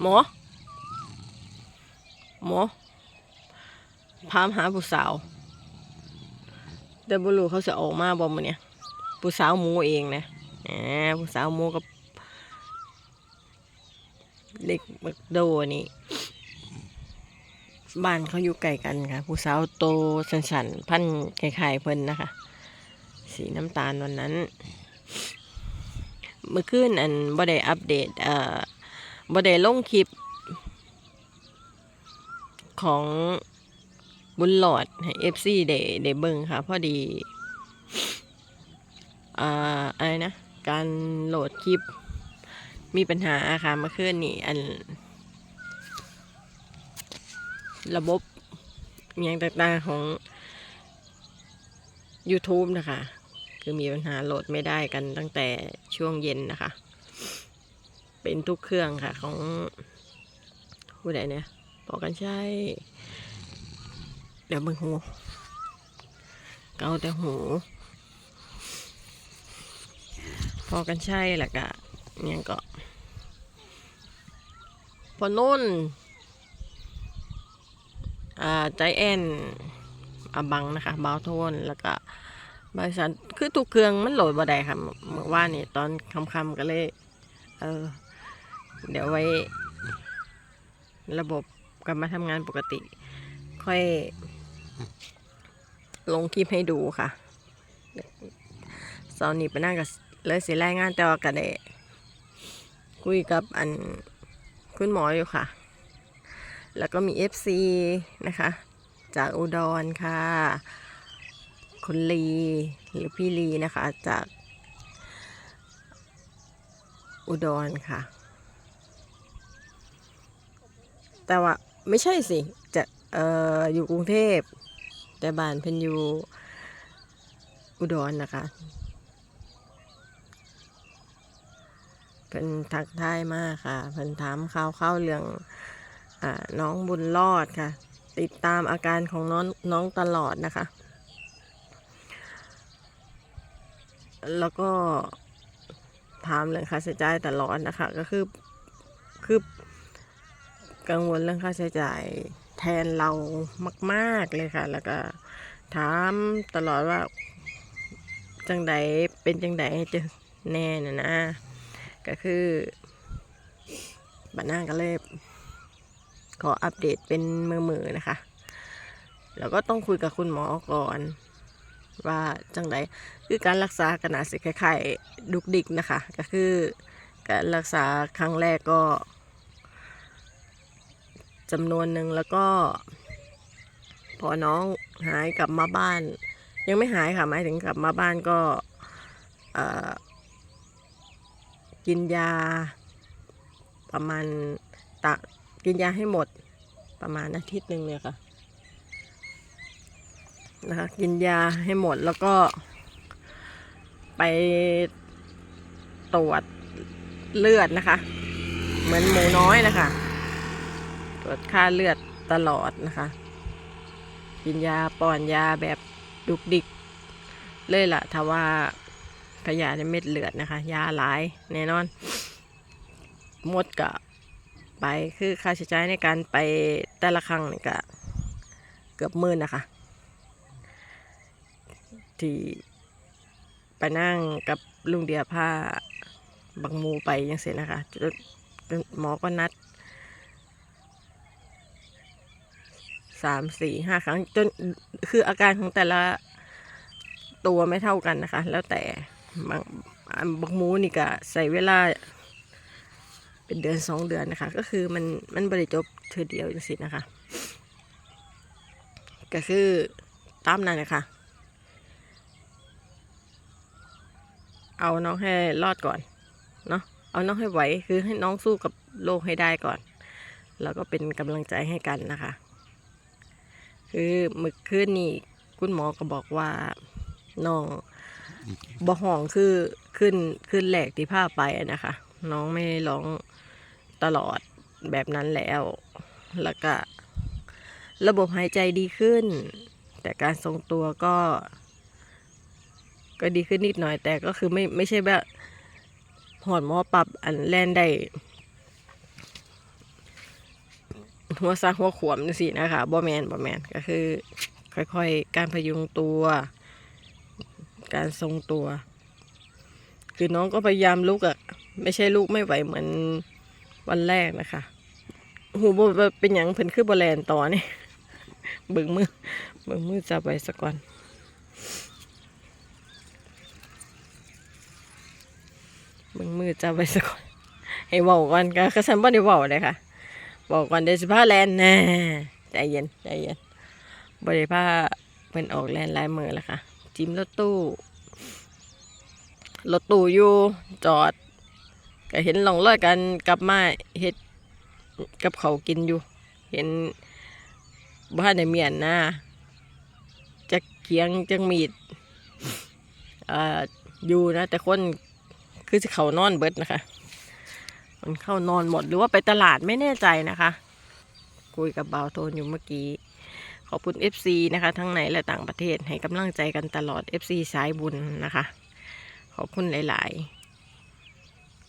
หมอ หมอ พามหาผู้สาว แต่บุรุเขาจะออกมาบ่มาเนี่ยผู้สาวหมูเองนะแหมผู้สาวหมูกับ เด็กบักโดนี่บ้านเขาอยู่ไกลกันค่ะ ผู้สาวโตสันๆพันคล้ายๆเพิ่นนะคะ สีน้ำตาลวันนั้น เมื่อคืนอันบ่ได้อัปเดตเอ่อ บ่ได้ลงคลิป ของบุญหลอดให้ FC ได้ได้เบิงค่ะ พอดีอ่าอะไรนะ การโหลดคลิป มีปัญหาค่ะเมื่อคืนนี่อัน ระบบอหย่างต่างๆของ YouTube นะคะ คือมีปัญหาโหลดไม่ได้กันตั้งแต่ช่วงเย็นนะคะ เป็นทุกเครื่องค่ะของผู้ใดเนี่ยบอกกันใช่ เดี๋ยวมึงหู เกาแต่หู พอกันใช่แหละกะยังก็ พอนุ่นอ่าใจแอนอาบังนะคะบาวโทนแล้วก็บริษัทคือทุกเครื่องมันโหลดบ่ได้ค่ะเมื่อวานนี่ตอนค่ำๆก็เลย เออ เดี๋ยวไว้ ระบบกลับมาทำงานปกติ ค่อย ลงคลิปให้ดูค่ะตอนนี้ไปนั่งกับเลยเสียรายงานแต่ว่าก็ได้คุยกับอันคุณหมออยู่ค่ะ แล้วก็มี FC นะคะ จากอุดรค่ะ คุณลีหรือพี่ลีนะคะจากอุดรค่ะ แต่ว่าไม่ใช่สิ จะเอ่ออยู่กรุงเทพ แต่บ้านเพิ่นอยู่อุดรนะคะเพิ่นทักทายมากค่ะ เพิ่นถามข่าวเข้าเรื่องอน้องบุญรอดค่ะ ติดตามอาการของน้องน้องตลอดนะคะ แล้วก็ถามเรื่องค่าใช้จ่ายตลอดนะคะ ก็คือคือ กังวลเรื่องค่าใช้จ่ายแทนเรามาก ๆเลยค่ะ แล้วก็ถามตลอดว่าจังใดเป็นจังใดจะแน่นะนะ ก็คือบันหน้าก็เลยขออัปเดตเป็นมือๆนะคะ แล้วก็ต้องคุยกับคุณหมอก่อน ว่าจังไดคือการรักษาขนาดสิคล้ายๆดุกดิกนะคะ ก็คือการรักษาครั้งแรกก็ จำนวนหนึ่งแล้วก็ พอน้องหายกลับมาบ้าน ยังไม่หายค่ะหมายถึงกลับมาบ้านก็กินยา ประมาณตะกินยาให้หมดประมาณอาทิตย์หนึ่งเนี่ยค่ะนะคะกินยาให้หมดแล้วก็ไปตรวจเลือดนะคะ เหมือนหมูน้อยนะคะ ตรวจค่าเลือดตลอดนะคะ กินยาป้อนยาแบบดุกดิก เลยล่ะถ้าว่าขยะในเม็ดเลือดนะคะ ยาหลายแน่นอนหมดกับไปคือค่าใช้จ่ายในการไปแต่ละครั้งนี่ก็เกือบหมื่นนะคะ ที่ไปนั่งกับลุงเดียผ้าบังมูไปยังเสร็จนะคะจนหมอก็นัด สามสี่ห้าครั้งจนคืออาการของแต่ละตัวไม่เท่ากันนะคะ แล้วแต่บางบักหมูนี่ก็ใส่เวลา เป็นเดือนสองเดือนนะคะ ก็คือมันมันบริจบเธอเดียวจังสินะคะ ก็คือตามนั้นนะคะ เอาน้องให้รอดก่อนเนาะเอาน้องให้ไหวคือให้น้องสู้กับโลกให้ได้ก่อน แล้วก็เป็นกำลังใจให้กันนะคะ คือเมื่อคืนนี้คุณหมอก็บอกว่าน้องบ่ห้องคือขึ้นขึ้นแหลกที่ผ้าไปนะคะ น้องไม่ร้องตลอดแบบนั้นแล้วแล้วก็ระบบหายใจดีขึ้น แต่การทรงตัวก็ ก็ดีขึ้นนิดหน่อยแต่ก็คือไม่ไม่ใช่แบบหอดหมอปรับอันแล่นได้ หัวซักหัวขวมนี่สินะคะบ่แมนบ่แมนก็คือ ค่อยๆ การพยุงตัว การทรงตัว คือน้องก็พยายามลุกอะ่ะ ไม่ใช่ลุกไม่ไหวเหมือนวันแรกนะคะ หูบเป็นอย่างเพิ่นคือบแลนต่อนี่เบิ่งมือเบิ่งมือจับไว้สักก่อนเบิ่งมือจับไว้สักก่อนให้เว้าก่อนก็คือฉันบ่ได้เว้าเลยค่ะ บอกก่อนเดี๋ยวสิพาแลนแน่ใจเย็นใจเย็นบ่ได้พาเพิ่นออกแลนลายมือแล้วค่ะ จิ้มรถตู้รถตู้อยู่จอด ก็เห็นหลงรอยกันกลับมาเฮ็ดกับเขากินอยู่ เห็นบ้านในเมียนนะจะเกียงจังมีดอ่าอยู่นะ แต่คนคือเขานอนเบิดนะคะ มันเข้านอนหมดหรือว่าไปตลาดไม่แน่ใจนะคะ คุยกับบ่าวโทนอยู่เมื่อกี้ ขอบคุณ FC นะคะ ทั้งในและต่างประเทศให้กำลังใจกันตลอด FC สายบุญนะคะ ขอบคุณหลาย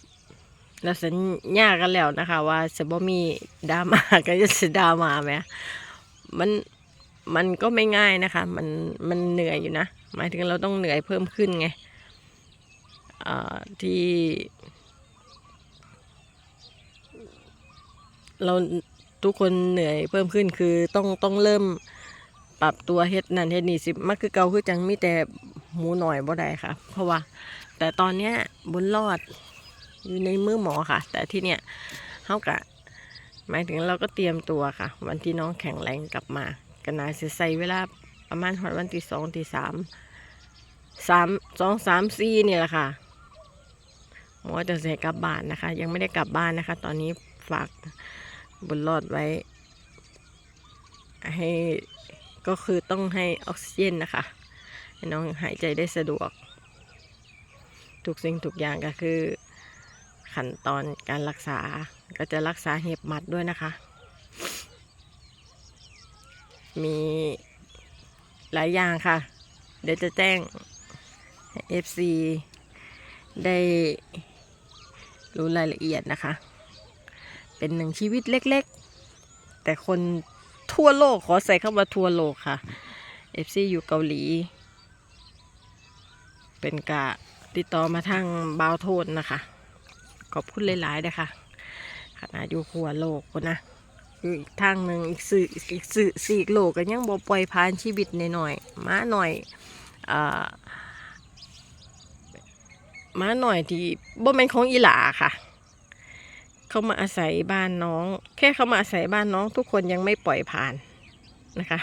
ๆ แล้วสัญญากันแล้วนะคะ ว่าจะบ่มีดราม่าก็จะดราม่าไหมมันมันก็ไม่ง่ายนะคะ มันมันเหนื่อยอยู่นะ หมายถึงเราต้องเหนื่อยเพิ่มขึ้นไงที่ เราทุกคนเหนื่อยเพิ่มขึ้นคือต้องต้องเริ่มปรับตัวเฮ็ดนั่นเฮ็ดนี่สิมันคือเกาคือจังมีแต่หมูหน่อยบ่ได้ค่ะ เพราะว่า แต่ตอนเนี้ยบุญรอดอยู่ในมือหมอค่ะ แต่ที่เนี้ยเฮากะหมายถึงเราก็เตรียมตัวค่ะ วันที่น้องแข็งแรงกลับมาก็น่าสิใส่เวลาประมาณหอดวันที่สองที่สามสามสองสามสี่เนี่ยแหละค่ะหมอจะเสียกลับบ้านนะคะ ยังไม่ได้กลับบ้านนะคะ ตอนนี้ฝาก บุญรอดไว้ ให้ก็คือต้องให้ออกซิเจนนะคะให้น้องหายใจได้สะดวก ทุกสิ่งทุกอย่างก็คือขั้นตอนการรักษาก็จะรักษาเห็บหมัดด้วยนะคะ มีหลายอย่างค่ะ เดี๋ยวจะแจ้งให้ FC ได้รู้รายละเอียดนะคะ เป็นหนึ่งชีวิตเล็กๆ แต่คนทั่วโลกขอใส่เข้ามาทั่วโลกค่ะ FC อยู่เกาหลี เป็นกะติดต่อมาทางบาวโทนนะคะ ขอบคุณหลายๆนะคะขนาดอยู่ขัวโลกคนนะคืออีกทางหนึ่งอีกสื่ออีกสื่อสี่โลกก็ยังบ่ปล่อยผ่านชีวิตหน่อยๆมาหน่อยอ่ามาหน่อยที่บ่เป็นของอีหลาค่ะ เขามาอาศัยบ้านน้อง แค่เขามาอาศัยบ้านน้อง ทุกคนยังไม่ปล่อยผ่านนะคะ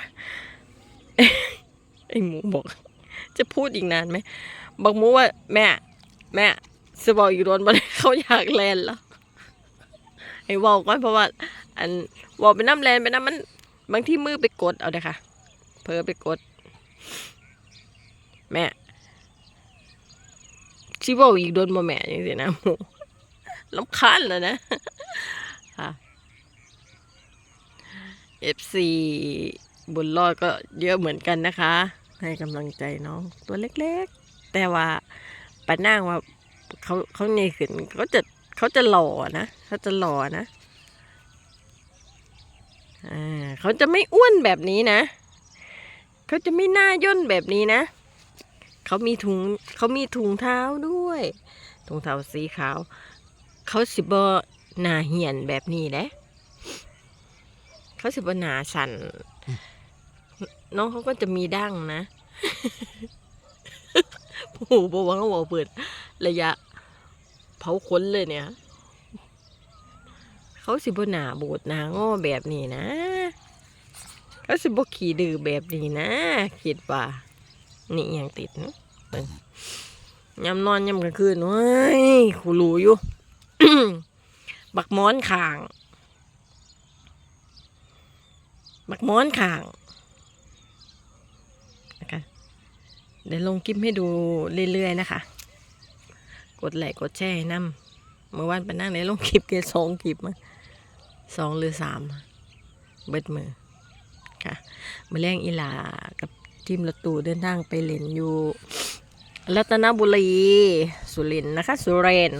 ไอหมูบอก จะพูดอีกนานไหมบอกหมูว่า แม่ แม่สบอกอยู่โดนบ่ได้เขาอยากแลนแล้วให้วอกก่อนเพราะว่า อันวอกไปน้ำแลนไปน้ำมัน บางที่มือไปกดเอาเด้ค่ะเพอไปกด แม่ชิเวาอีกโดนบ่แม่ยังสินะหมู ลำคาญแล้วนะค่ะ FC บุญรอดก็เยอะเหมือนกันนะคะ ให้กำลังใจน้องตัวเล็กๆ แต่ว่าปานั่งว่าเขาเขาเนยขึ้นเขาจะเขาจะหล่อนะเขาจะหล่อนะอ่าเขาจะไม่อ้วนแบบนี้นะ เขาจะไม่หน้าย่นแบบนี้นะ เขามีถุงเขามีถุงเท้าด้วยถุงเท้าสีขาว เขาสิบหนาเหียนแบบนี้แหละเขาสิบหนาสันน้องเขาก็จะมีดั้งนะโอ้โหบอกว่าเขาบอกเปิด ระยะ เผาขนเลยเนี่ย เขาสิบหนาบูดหนาง้อแบบนี้นะ เขาสิบขี่ดื้อแบบนี้นะคิดว่านี่ยังติดนะยำนอนยำกลางคืนเว้ยคูรู้อยู่ บักม้อนข่าง บักม้อนข่างนะคะเดี๋ยวลงคลิปให้ดูเรื่อยๆนะคะ กดไลค์กดแชร์ให้ำเมื่อวานไปนั่งในลงคลิปเกสองคลิปมาสองหรือสามเบิดมือค่ะมาแรงอีหลากับทีมรถตู้เดินทางไปเล่นอยู่รัตนบุรี สุรินนะคะ สุเรน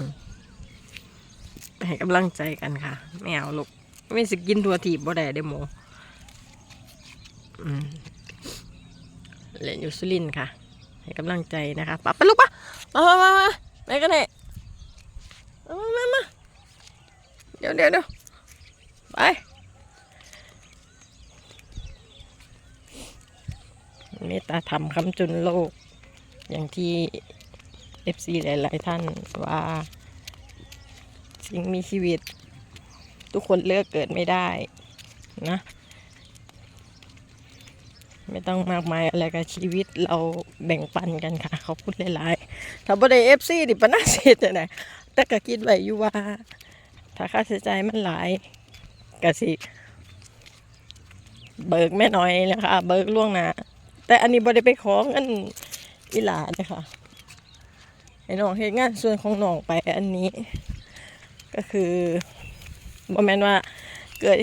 ให้กำลังใจกันค่ะไม่เอาลูกไม่สกินตัวถีบบ่ได้เด้อหมูอืมเล่นอยู่สุรินค่ะ ให้กำลังใจนะคะปะไปลูกปะมามามามาไปกันเลยมามามามาเดี๋ยวเดี๋ยวเดี๋ยวไปเมตตาธรรมคำจุนโลก อย่างที่ FC หลาย ๆ ท่านว่า สิ่งมีชีวิต ทุกคนเลือกเกิดไม่ได้นะ ไม่ต้องมากมายอะไรกับชีวิตเราแบ่งปันกันค่ะ เขาพูดหลายๆถ้าบ่ได้เอฟซีดิปนาเสียจะไหนแต่ก็คิดไว้อยู่ว่า ถ้าค่าใช้จ่ายมันหลายก็สิ เบิกแม่น้อยนะคะ เบิกล่วงหน้าแต่อันนี้บ่ได้ไปขอเงินอีหลาเลยค่ะให้น้องเฮ็ดงานส่วนของน้องไปอันนี้ ก็คือบ่แมนว่าเกิด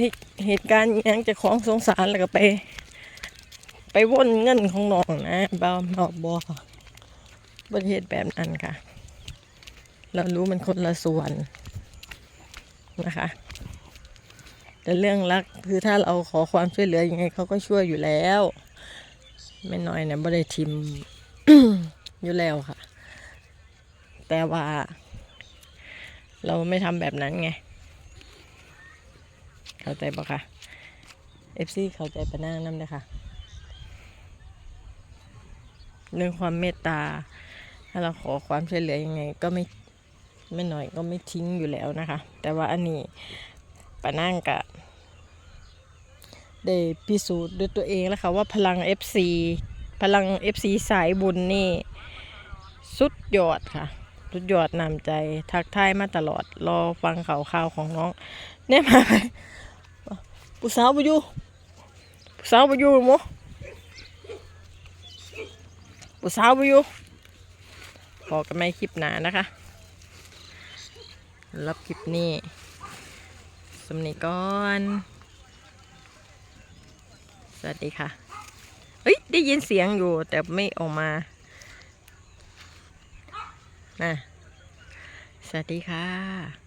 เหตุการณ์ยังจะของสงสารแล้วก็ไป ไปว่นเงินของน้องนะบ่าวนอกบ่ประเทศแบบนั้นค่ะ เรารู้มันคนละส่วนนะคะ แต่เรื่องรักคือถ้าเราขอความช่วยเหลือยังไงเขาก็ช่วยอยู่แล้วไม่น้อยเนี่ยไม่ได้ทิมอยู่แล้วค่ะ แต่ว่า เราไม่ทำแบบนั้นไง เข้าใจปะคะเอฟซีเข้าใจปะหน้านั่นเลยค่ะเรื่องความเมตตา ถ้าเราขอความช่วยเหลือยังไง ก็ไม่ไม่หน่อยก็ไม่ทิ้งอยู่แล้วนะคะ แต่ว่าอันนี้ปะนั่งกะได้พิสูจน์ด้วยตัวเองแล้วค่ะว่าพลัง FC พลัง FC สายบุญนี่ สุดยอดค่ะ สุดยอดนำใจทักทายมาตลอด รอฟังข่าวข่าวของน้องเนี่ยมาไหมผู้สาวไปอยู่ผู้สาวไปอยู่หมั้ผู้สาวไปอยู่พอกันไม่คลิปหนานะคะรับคลิปนี้สำนีก่อน สวัสดีค่ะเฮ้ย ได้ยินเสียงอยู่แต่ไม่ออกมา นะสวัสดีค่ะ